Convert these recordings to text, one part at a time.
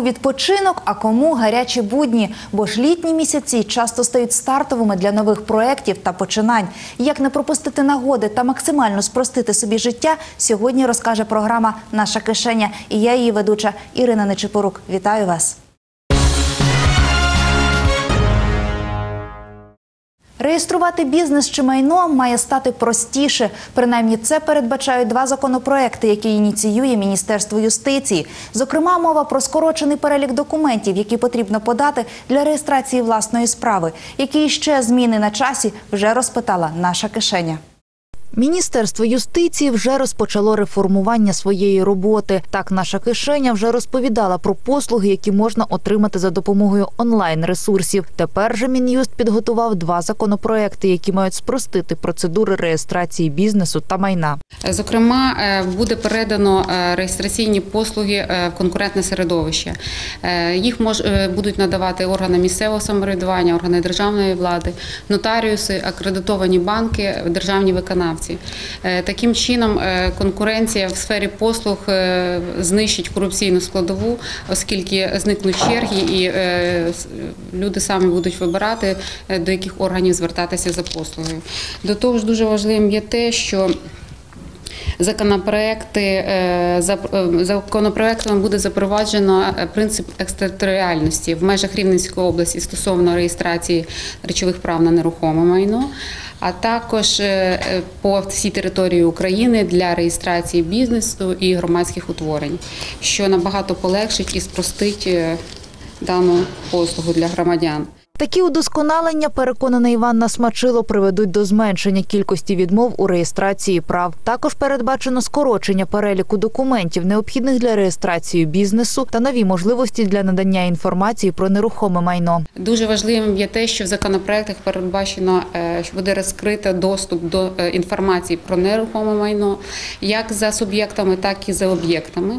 Кому відпочинок, а кому гарячі будні. Бо ж літні місяці часто стають стартовими для нових проєктів та починань. Як не пропустити нагоди та максимально спростити собі життя, сьогодні розкаже програма Наша кишеня. І я її ведуча Ірина Нечипорук. Вітаю вас. Реєструвати бізнес чи майно має стати простіше. Принаймні, це передбачають два законопроекти, які ініціює Міністерство юстиції. Зокрема, мова про скорочений перелік документів, які потрібно подати для реєстрації власної справи. Які ще зміни на часі вже розпитала наша кишеня. Міністерство юстиції вже розпочало реформування своєї роботи. Так, наша кишеня вже розповідала про послуги, які можна отримати за допомогою онлайн-ресурсів. Тепер же мін'юст підготував два законопроекти, які мають спростити процедури реєстрації бізнесу та майна. Зокрема, е, буде передано е, реєстраційні послуги е, в конкурентне середовище. Їх мож, будуть надавати органи місцевого самоврядування, органи державної влади, нотаріуси, акредитовані банки, державні виконавці. Е, Таким чином, е, конкуренція в сфері послуг е, знищить корупційну складову, оскільки зникнуть черги і люди самі будуть вибирати, до яких органів звертатися за послугою. До того ж, дуже важливим є те, що Законопроекти е, е, законопроектом буде запроваджено е, принцип екстериторіальності в межах Рівненської області стосовно реєстрації речових прав на нерухоме майно, а також по всій території України для реєстрації бізнесу і громадських утворень, що набагато полегшить і спростить дану послугу для громадян. Такі удосконалення, переконана Іванна Смачило, приведуть до зменшення кількості відмов у реєстрації прав. Також передбачено скорочення переліку документів, необхідних для реєстрації бізнесу, та нові можливості для надання інформації про нерухоме майно. Дуже важливим є те, що в законопроектах передбачено, е, що буде розкрито доступ до е, інформації про нерухоме майно, як за суб'єктами, так і за об'єктами.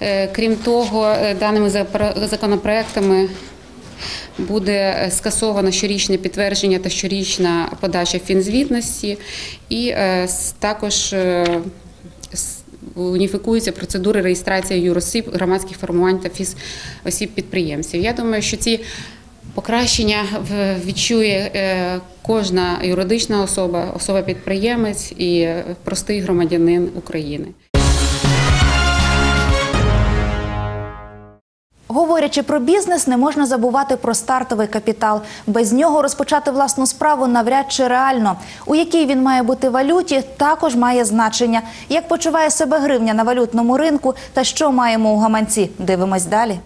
Е, Крім того, даними законопроектами буде е, скасовано щорічне підтвердження та щорічна подача фінзвітності, і е, також е, уніфікуються процедури реєстрації юросіб, громадських формувань та фіз осіб підприємців. Я думаю, що ці покращення відчує кожна юридична особа, особа-підприємець і е, простий громадянин України. Говорячи про бізнес, не можна забувати про стартовий капітал. Без нього розпочати власну справу навряд чи реально. У якій він має бути валюті, також має значення. Як почуває себе гривня на валютному ринку та що маємо у гаманці? Дивимось далі.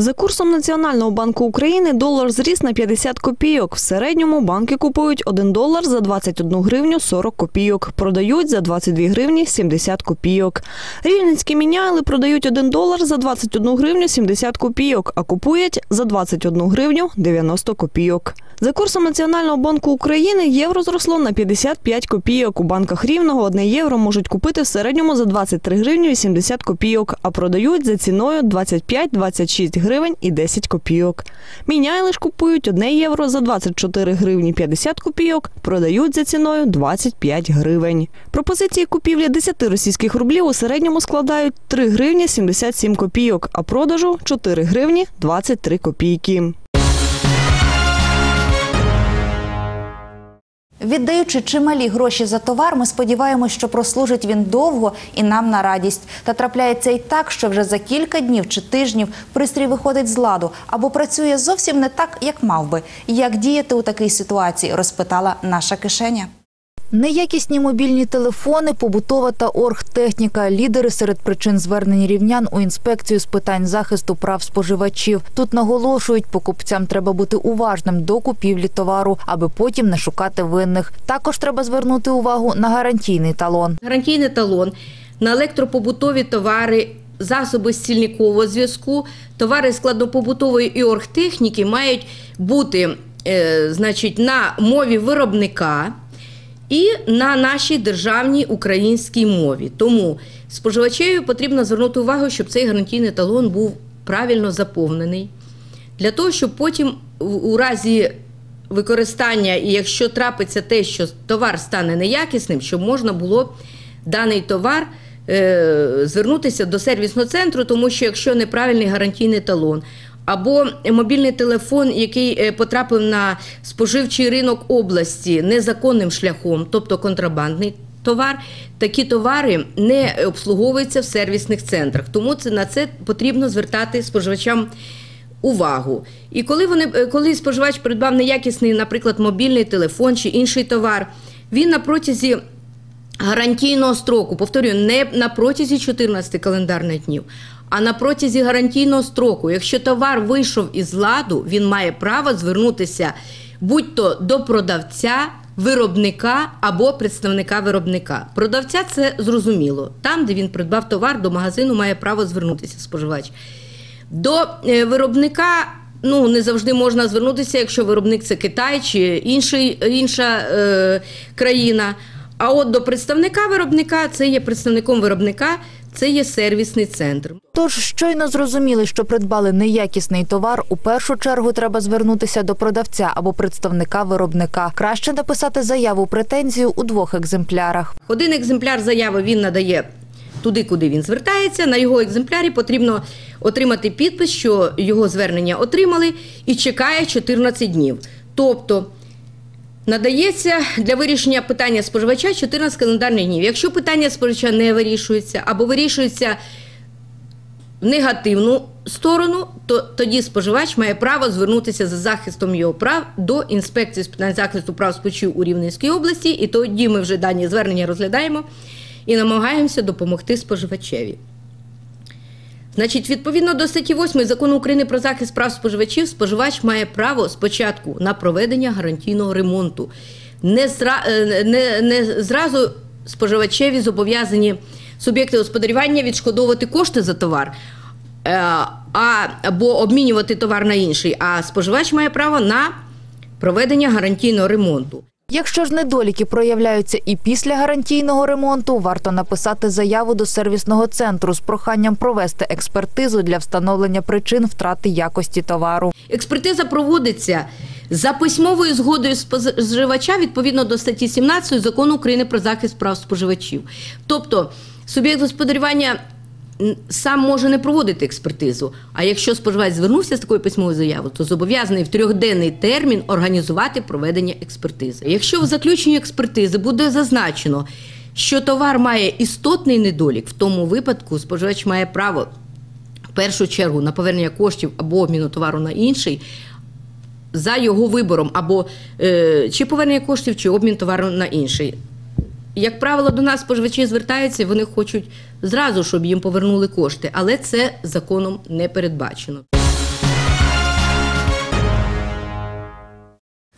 За курсом Національного банку України долар зріс на 50 копійок. В середньому банки купують 1 долар за 21 гривню 40 копійок, продають за 22 гривні 70 копійок. Рівненські міняли продають 1 долар за 21 гривню 70 копійок, а купують за 21 гривню 90 копійок. За курсом Національного банку України євро зросло на 55 копійок. У банках Рівного 1 євро можуть купити в середньому за 23 гривні 80 копійок, а продають за ціною 25-26 гривень і 10 копійок. Міняйли ж купують 1 євро за 24 гривні 50 копійок, продають за ціною 25 гривень. Пропозиції купівлі 10 російських рублів у середньому складають 3 гривні 77 копійок, а продажу 4 гривні 23 копійки. Віддаючи чималі гроші за товар, ми сподіваємось, що прослужить він довго і нам на радість. Та трапляється і так, що вже за кілька днів чи тижнів пристрій виходить з ладу або працює зовсім не так, як мав би. Як діяти у такій ситуації, розпитала наша кишеня. Неякісні мобільні телефони, побутова та оргтехніка – лідери серед причин звернень рівнян у інспекцію з питань захисту прав споживачів. Тут наголошують, покупцям треба бути уважним до купівлі товару, аби потім не шукати винних. Також треба звернути увагу на гарантійний талон. гарантійний талон на електропобутові товари, засоби стільникового зв'язку, товари складнопобутової і оргтехніки мають бути е, значить, на мові виробника і на нашій державній українській мові. Тому споживачеві потрібно звернути увагу, щоб цей гарантійний талон був правильно заповнений, для того, щоб потім у- разі використання, і якщо трапиться те, що товар стане неякісним, щоб можна було даний товар е, звернутися до сервісного центру, тому що якщо неправильний гарантійний талон. Або мобільний телефон, який е, потрапив на споживчий ринок області незаконним шляхом, тобто контрабандний товар, такі товари не обслуговуються в сервісних центрах. Тому це на це потрібно звертати споживачам увагу. І коли вони е, коли споживач придбав неякісний, наприклад, мобільний телефон чи інший товар, він на протязі гарантійного строку, повторюю, не на протязі 14 календарних днів, а на протязі гарантійного строку. Якщо товар вийшов із ладу, він має право звернутися будь-то до продавця, виробника або представника виробника. Продавця це зрозуміло. Там, де він придбав товар, до магазину має право звернутися споживач. До е, виробника ну не завжди можна звернутися, якщо виробник це Китай чи інший, інша е, країна. А от до представника виробника це є представником виробника, це є сервісний центр. Тож щойно зрозуміли, що придбали неякісний товар, у першу чергу треба звернутися до продавця або представника виробника. Краще написати заяву претензію у двох екземплярах. Один екземпляр заяви він надає туди, куди він звертається. На його екземплярі потрібно отримати підпис, що його звернення отримали, і чекає 14 днів. Тобто надається для вирішення питання споживача 14 календарних днів. Якщо питання споживача не вирішується або вирішується в негативну сторону, то тоді споживач має право звернутися за захистом його прав до інспекції з питань захисту прав споживачів у Рівненській області, і тоді ми вже дані звернення розглядаємо і намагаємося допомогти споживачеві. Значить, відповідно до статті 8 закону України про захист прав споживачів, споживач має право спочатку на проведення гарантійного ремонту. Не, зра, е, не, не зразу споживачеві зобов'язані суб'єкти господарювання відшкодовувати кошти за товар. е, А, або обмінювати товар на інший, а споживач має право на проведення гарантійного ремонту. Якщо ж недоліки проявляються і після гарантійного ремонту, варто написати заяву до сервісного центру з проханням провести експертизу для встановлення причин втрати якості товару. Експертиза проводиться за письмовою згодою споживача відповідно до статті 17 закону України про захист прав споживачів. Тобто суб'єкт господарювання сам може не проводити експертизу. А якщо споживач звернувся з такою письмовою заявою, то зобов'язаний в трьохденний термін організувати проведення експертизи. Якщо в заключенні експертизи буде зазначено, що товар має істотний недолік, в тому випадку споживач має право в першу чергу на повернення коштів або обміну товару на інший. За його вибором, або е, чи повернення коштів, чи обмін товару на інший. Як правило, до нас споживачі звертаються, вони хочуть зразу, щоб їм повернули кошти, але це законом не передбачено.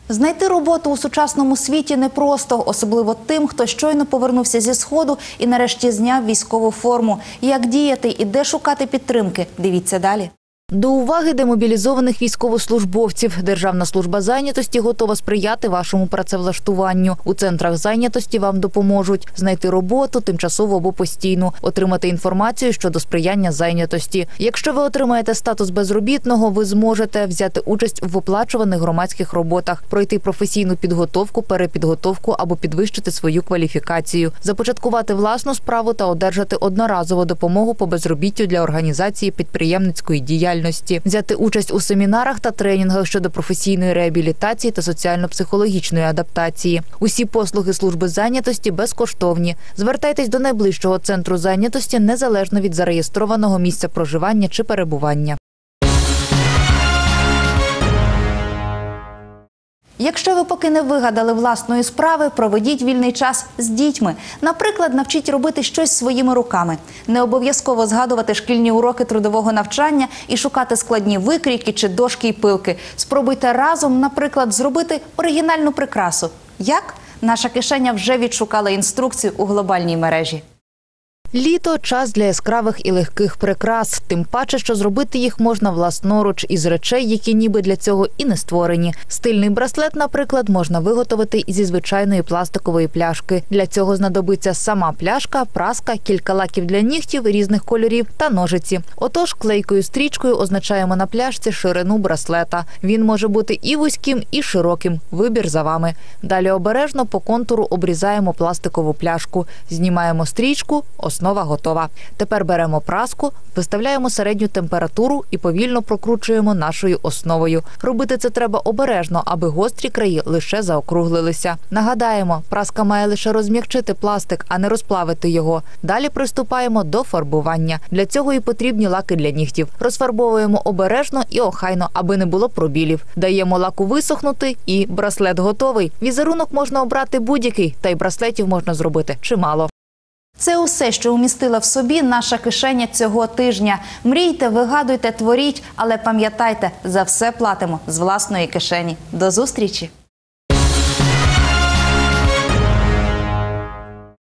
Знайти роботу у сучасному світі непросто, особливо тим, хто щойно повернувся зі сходу і нарешті зняв військову форму. Як діяти і де шукати підтримки? Дивіться далі. До уваги демобілізованих військовослужбовців Державна служба зайнятості готова сприяти вашому працевлаштуванню. У центрах зайнятості вам допоможуть знайти роботу тимчасово або постійну, отримати інформацію щодо сприяння зайнятості. Якщо ви отримаєте статус безробітного, ви зможете взяти участь в оплачуваних громадських роботах, пройти професійну підготовку, перепідготовку або підвищити свою кваліфікацію, започаткувати власну справу та одержати одноразову допомогу по безробіттю для організації підприємницької діяльності, взяти участь у семінарах та тренінгах щодо професійної реабілітації та соціально-психологічної адаптації. Усі послуги служби зайнятості безкоштовні. Звертайтесь до найближчого центру зайнятості незалежно від зареєстрованого місця проживання чи перебування. Якщо ви поки не вигадали власної справи, проведіть вільний час з дітьми. Наприклад, навчіть робити щось своїми руками. Не обов'язково згадувати шкільні уроки трудового навчання і шукати складні викрійки чи дошки й пилки. Спробуйте разом, наприклад, зробити оригінальну прикрасу. Як? Наша кишеня вже відшукала інструкцію у глобальній мережі. Літо час для яскравих і легких прикрас, тим паче, що зробити їх можна власноруч із речей, які ніби для цього і не створені. Стильний браслет, наприклад, можна виготовити зі звичайної пластикової пляшки. Для цього знадобиться сама пляшка, праска, кілька лаків для нігтів різних кольорів та ножиці. Отож, клейкою стрічкою означаємо на пляшці ширину браслета. Він може бути і вузьким, і широким. Вибір за вами. Далі обережно по контуру обрізаємо пластикову пляшку, знімаємо стрічку. Основа готова. Тепер беремо праску, виставляємо середню температуру і повільно прокручуємо нашою основою. Робити це треба обережно, аби гострі краї лише заокруглилися. Нагадаємо, праска має лише розм'якчити пластик, а не розплавити його. Далі приступаємо до фарбування. Для цього і потрібні лаки для нігтів. Розфарбовуємо обережно і охайно, аби не було пробілів. Даємо лаку висохнути, і браслет готовий. Візерунок можна обрати будь-який, та й браслетів можна зробити чимало. Це усе, що умістила в собі наша кишеня цього тижня. Мрійте, вигадуйте, творіть, але пам'ятайте, за все платимо з власної кишені. До зустрічі!